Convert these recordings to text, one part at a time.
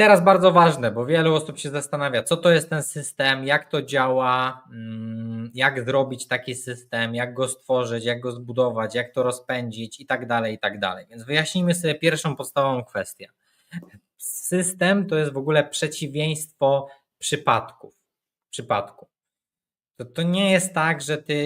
teraz bardzo ważne, bo wielu osób się zastanawia, co to jest ten system, jak to działa, mm, jak zrobić taki system, jak go stworzyć, jak go zbudować, jak to rozpędzić i tak dalej, i tak dalej. Więc wyjaśnijmy sobie pierwszą podstawową kwestię. System to jest w ogóle przeciwieństwo przypadków. Przypadku. To, to nie jest tak, że ty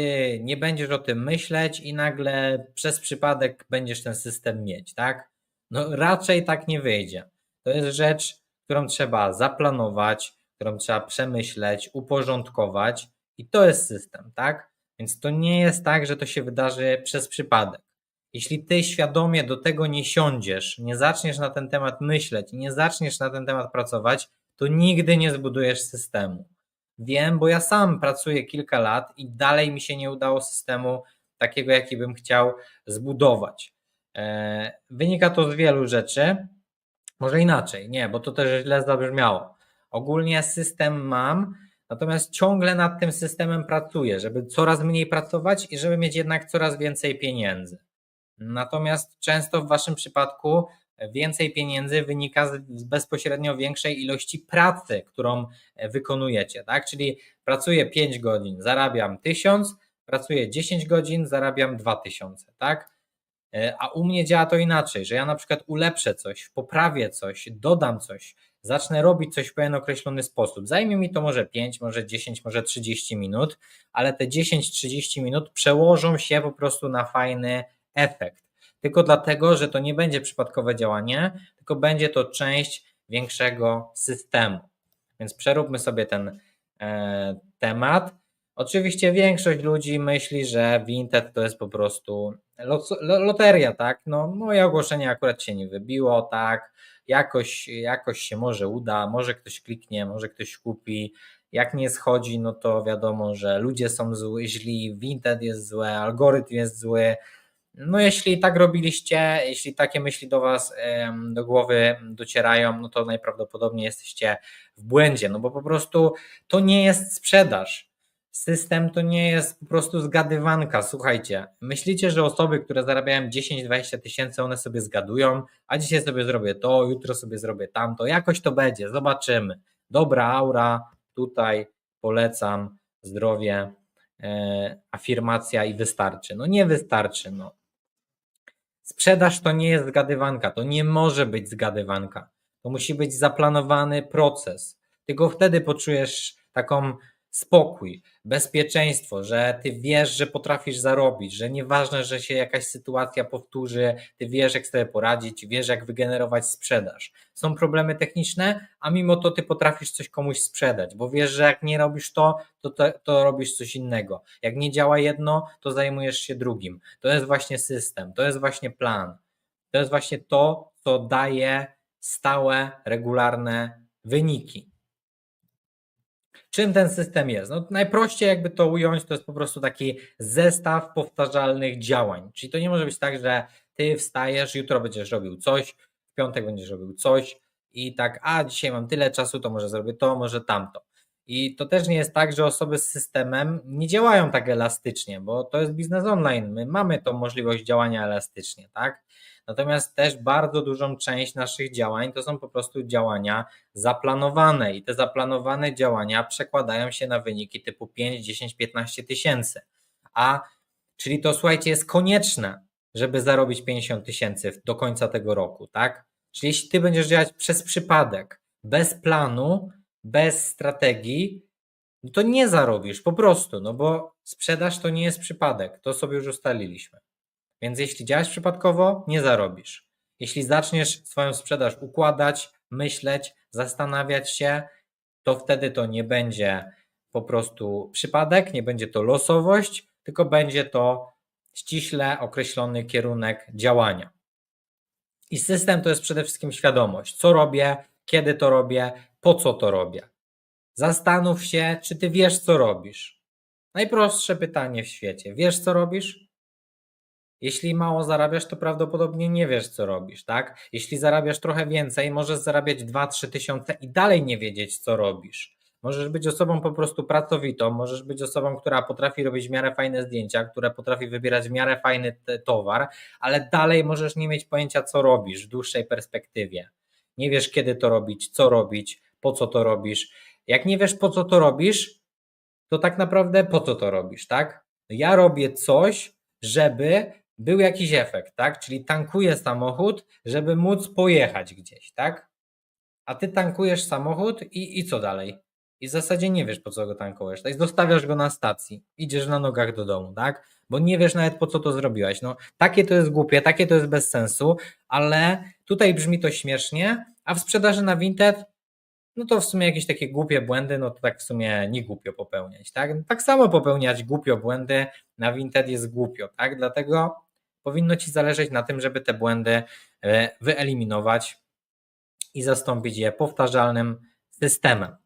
nie będziesz o tym myśleć i nagle przez przypadek będziesz ten system mieć, tak? No raczej tak nie wyjdzie. To jest rzecz, którą trzeba zaplanować, którą trzeba przemyśleć, uporządkować i to jest system, tak? Więc to nie jest tak, że to się wydarzy przez przypadek. Jeśli ty świadomie do tego nie siądziesz, nie zaczniesz na ten temat myśleć, nie zaczniesz na ten temat pracować, to nigdy nie zbudujesz systemu. Wiem, bo ja sam pracuję kilka lat i dalej mi się nie udało systemu takiego, jaki bym chciał zbudować. E, wynika to z wielu rzeczy. Może inaczej, nie, bo to też źle zabrzmiało. Ogólnie system mam, natomiast ciągle nad tym systemem pracuję, żeby coraz mniej pracować i żeby mieć jednak coraz więcej pieniędzy. Natomiast często w Waszym przypadku więcej pieniędzy wynika z bezpośrednio większej ilości pracy, którą wykonujecie, tak? Czyli pracuję 5 godzin, zarabiam 1000, pracuję 10 godzin, zarabiam 2000, tak? E, a u mnie działa to inaczej, że ja na przykład ulepszę coś, poprawię coś, dodam coś, zacznę robić coś w pewien określony sposób. Zajmie mi to może 5, może 10, może 30 minut, ale te 10-30 minut przełożą się po prostu na fajny efekt. Tylko dlatego, że to nie będzie przypadkowe działanie, tylko będzie to część większego systemu. Więc przeróbmy sobie ten e, temat. Oczywiście większość ludzi myśli, że Vinted to jest po prostu loteria, tak? No, moje ogłoszenie akurat się nie wybiło, tak? Jakoś, jakoś się może uda, może ktoś kliknie, może ktoś kupi. Jak nie schodzi, no to wiadomo, że ludzie są zły, źli, Vinted jest zły, algorytm jest zły. No, jeśli tak robiliście, jeśli takie myśli do Was do głowy docierają, no to najprawdopodobniej jesteście w błędzie, no bo po prostu to nie jest sprzedaż system to nie jest po prostu zgadywanka. Słuchajcie, myślicie, że osoby, które zarabiają 10-20 tysięcy, one sobie zgadują, a dzisiaj sobie zrobię to, jutro sobie zrobię tamto, jakoś to będzie, zobaczymy. Dobra aura, tutaj polecam, zdrowie, e, afirmacja i wystarczy. No nie wystarczy, no. Sprzedaż to nie jest zgadywanka, to nie może być zgadywanka. To musi być zaplanowany proces. Tylko wtedy poczujesz taką spokój, bezpieczeństwo, że ty wiesz, że potrafisz zarobić, że nieważne, że się jakaś sytuacja powtórzy, ty wiesz, jak sobie poradzić, wiesz, jak wygenerować sprzedaż. Są problemy techniczne, a mimo to ty potrafisz coś komuś sprzedać, bo wiesz, że jak nie robisz to, to, to, to robisz coś innego. Jak nie działa jedno, to zajmujesz się drugim. To jest właśnie system, to jest właśnie plan. To jest właśnie to, co daje stałe, regularne wyniki. Czym ten system jest? No, najprościej jakby to ująć, to jest po prostu taki zestaw powtarzalnych działań. Czyli to nie może być tak, że ty wstajesz, jutro będziesz robił coś, w piątek będziesz robił coś i tak, a dzisiaj mam tyle czasu, to może zrobię to, może tamto. I to też nie jest tak, że osoby z systemem nie działają tak elastycznie, bo to jest biznes online. My mamy tą możliwość działania elastycznie, tak? Natomiast też bardzo dużą część naszych działań to są po prostu działania zaplanowane i te zaplanowane działania przekładają się na wyniki typu 5, 10, 15 tysięcy. A czyli to słuchajcie, jest konieczne, żeby zarobić 50 tysięcy do końca tego roku, tak? Czyli jeśli ty będziesz działać przez przypadek, bez planu, bez strategii, no to nie zarobisz po prostu, no bo sprzedaż to nie jest przypadek, to sobie już ustaliliśmy. Więc jeśli działasz przypadkowo, nie zarobisz. Jeśli zaczniesz swoją sprzedaż układać, myśleć, zastanawiać się, to wtedy to nie będzie po prostu przypadek, nie będzie to losowość, tylko będzie to ściśle określony kierunek działania. I system to jest przede wszystkim świadomość, co robię, kiedy to robię, po co to robię. Zastanów się, czy ty wiesz, co robisz. Najprostsze pytanie w świecie. Wiesz, co robisz? Jeśli mało zarabiasz, to prawdopodobnie nie wiesz, co robisz, tak? Jeśli zarabiasz trochę więcej, możesz zarabiać 2-3 tysiące i dalej nie wiedzieć, co robisz. Możesz być osobą po prostu pracowitą, możesz być osobą, która potrafi robić w miarę fajne zdjęcia, która potrafi wybierać w miarę fajny towar, ale dalej możesz nie mieć pojęcia, co robisz w dłuższej perspektywie. Nie wiesz, kiedy to robić, co robić, po co to robisz. Jak nie wiesz, po co to robisz, to tak naprawdę po co to robisz, tak? Ja robię coś, żeby był jakiś efekt, tak? Czyli tankuję samochód, żeby móc pojechać gdzieś, tak? A ty tankujesz samochód i, i co dalej? I w zasadzie nie wiesz, po co go tankujesz. Jest dostawiasz go na stacji, idziesz na nogach do domu, tak? Bo nie wiesz nawet, po co to zrobiłeś. No, takie to jest głupie, takie to jest bez sensu, ale tutaj brzmi to śmiesznie, a w sprzedaży na Vinted no to w sumie jakieś takie głupie błędy, no to tak w sumie nie głupio popełniać, tak? Tak samo popełniać głupio błędy na Vinted jest głupio, tak? Dlatego powinno Ci zależeć na tym, żeby te błędy e, wyeliminować i zastąpić je powtarzalnym systemem.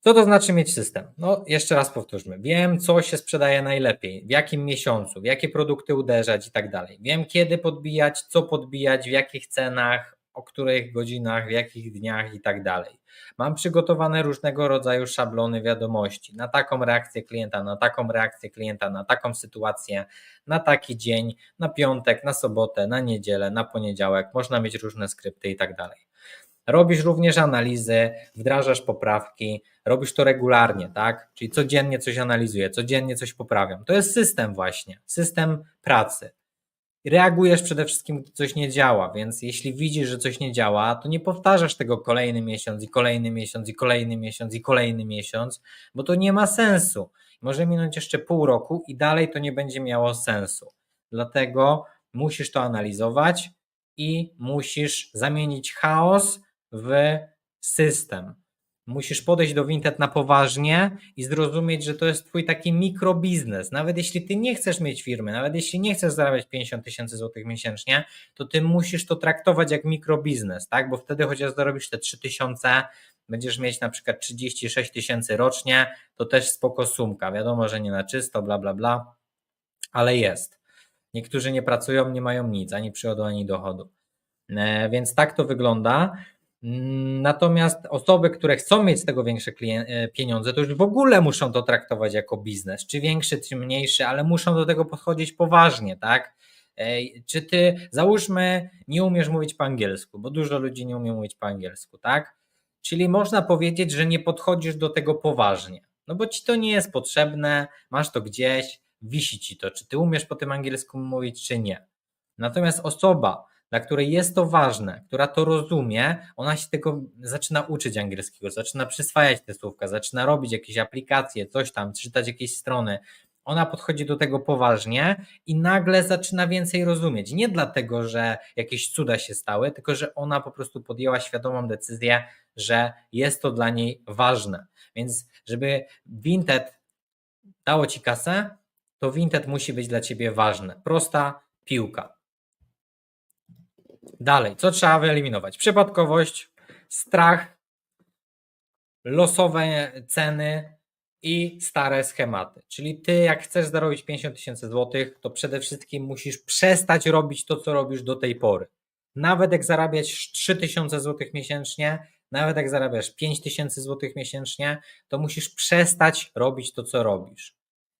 Co to znaczy mieć system? No, jeszcze raz powtórzmy. Wiem, co się sprzedaje najlepiej, w jakim miesiącu, w jakie produkty uderzać i tak dalej. Wiem, kiedy podbijać, co podbijać, w jakich cenach, o których godzinach, w jakich dniach i tak dalej. Mam przygotowane różnego rodzaju szablony wiadomości na taką reakcję klienta, na taką reakcję klienta, na taką sytuację, na taki dzień, na piątek, na sobotę, na niedzielę, na poniedziałek. Można mieć różne skrypty i tak dalej. Robisz również analizy, wdrażasz poprawki, robisz to regularnie, tak? Czyli codziennie coś analizuję, codziennie coś poprawiam. To jest system właśnie, system pracy reagujesz przede wszystkim, gdy coś nie działa, więc jeśli widzisz, że coś nie działa, to nie powtarzasz tego kolejny miesiąc i kolejny miesiąc i kolejny miesiąc i kolejny miesiąc, bo to nie ma sensu. Może minąć jeszcze pół roku i dalej to nie będzie miało sensu. Dlatego musisz to analizować i musisz zamienić chaos w system. Musisz podejść do Vinted na poważnie i zrozumieć, że to jest twój taki mikrobiznes. Nawet jeśli ty nie chcesz mieć firmy, nawet jeśli nie chcesz zarabiać 50 tysięcy złotych miesięcznie, to ty musisz to traktować jak mikrobiznes, tak? Bo wtedy chociaż zarobisz te 3 tysiące, będziesz mieć na przykład 36 tysięcy rocznie, to też spoko sumka. Wiadomo, że nie na czysto, bla, bla, bla, ale jest. Niektórzy nie pracują, nie mają nic, ani przychodu, ani dochodu. E, więc tak to wygląda. Natomiast osoby, które chcą mieć z tego większe e, pieniądze, to już w ogóle muszą to traktować jako biznes, czy większy, czy mniejszy, ale muszą do tego podchodzić poważnie, tak? Czy ty, załóżmy, nie umiesz mówić po angielsku, bo dużo ludzi nie umie mówić po angielsku, tak? Czyli można powiedzieć, że nie podchodzisz do tego poważnie, no bo ci to nie jest potrzebne, masz to gdzieś, wisi ci to, czy ty umiesz po tym angielsku mówić, czy nie. Natomiast osoba, dla której jest to ważne, która to rozumie, ona się tego zaczyna uczyć angielskiego, zaczyna przyswajać te słówka, zaczyna robić jakieś aplikacje, coś tam, czytać jakieś strony. Ona podchodzi do tego poważnie i nagle zaczyna więcej rozumieć. Nie dlatego, że jakieś cuda się stały, tylko że ona po prostu podjęła świadomą decyzję, że jest to dla niej ważne. Więc, żeby Vinted dało ci kasę, to Vinted musi być dla ciebie ważne. Prosta piłka. Dalej, co trzeba wyeliminować? Przypadkowość, strach, losowe ceny i stare schematy. Czyli ty, jak chcesz zarobić 50 tysięcy złotych, to przede wszystkim musisz przestać robić to, co robisz do tej pory. Nawet jak zarabiać 3 tysiące złotych miesięcznie, nawet jak zarabiasz 5 tysięcy złotych miesięcznie, to musisz przestać robić to, co robisz.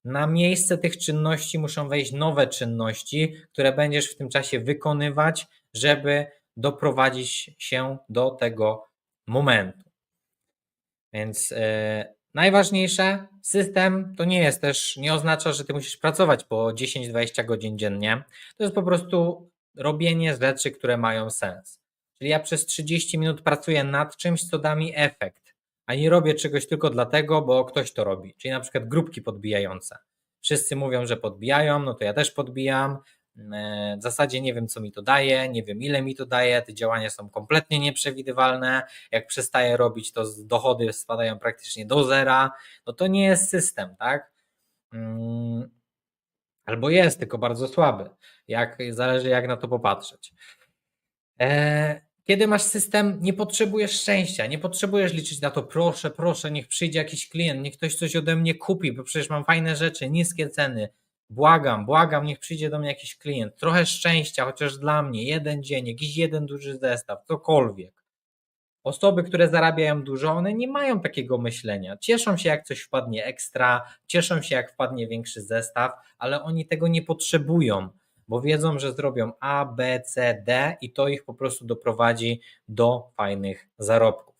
Na miejsce tych czynności muszą wejść nowe czynności, które będziesz w tym czasie wykonywać, żeby doprowadzić się do tego momentu. Więc yy, najważniejsze, system to nie jest też, nie oznacza, że ty musisz pracować po 10-20 godzin dziennie. To jest po prostu robienie rzeczy, które mają sens. Czyli ja przez 30 minut pracuję nad czymś, co da mi efekt, a nie robię czegoś tylko dlatego, bo ktoś to robi. Czyli na przykład grupki podbijające. Wszyscy mówią, że podbijają, no to ja też podbijam, w zasadzie nie wiem, co mi to daje, nie wiem, ile mi to daje. Te działania są kompletnie nieprzewidywalne. Jak przestaję robić, to dochody spadają praktycznie do zera. No to nie jest system, tak? Mm, albo jest, tylko bardzo słaby. Jak, zależy, jak na to popatrzeć. E, kiedy masz system, nie potrzebujesz szczęścia, nie potrzebujesz liczyć na to, proszę, proszę, niech przyjdzie jakiś klient, niech ktoś coś ode mnie kupi, bo przecież mam fajne rzeczy, niskie ceny, Błagam, błagam, niech przyjdzie do mnie jakiś klient. Trochę szczęścia, chociaż dla mnie, jeden dzień, jakiś jeden duży zestaw, cokolwiek. Osoby, które zarabiają dużo, one nie mają takiego myślenia. Cieszą się, jak coś wpadnie ekstra, cieszą się, jak wpadnie większy zestaw, ale oni tego nie potrzebują, bo wiedzą, że zrobią A, B, C, D i to ich po prostu doprowadzi do fajnych zarobków.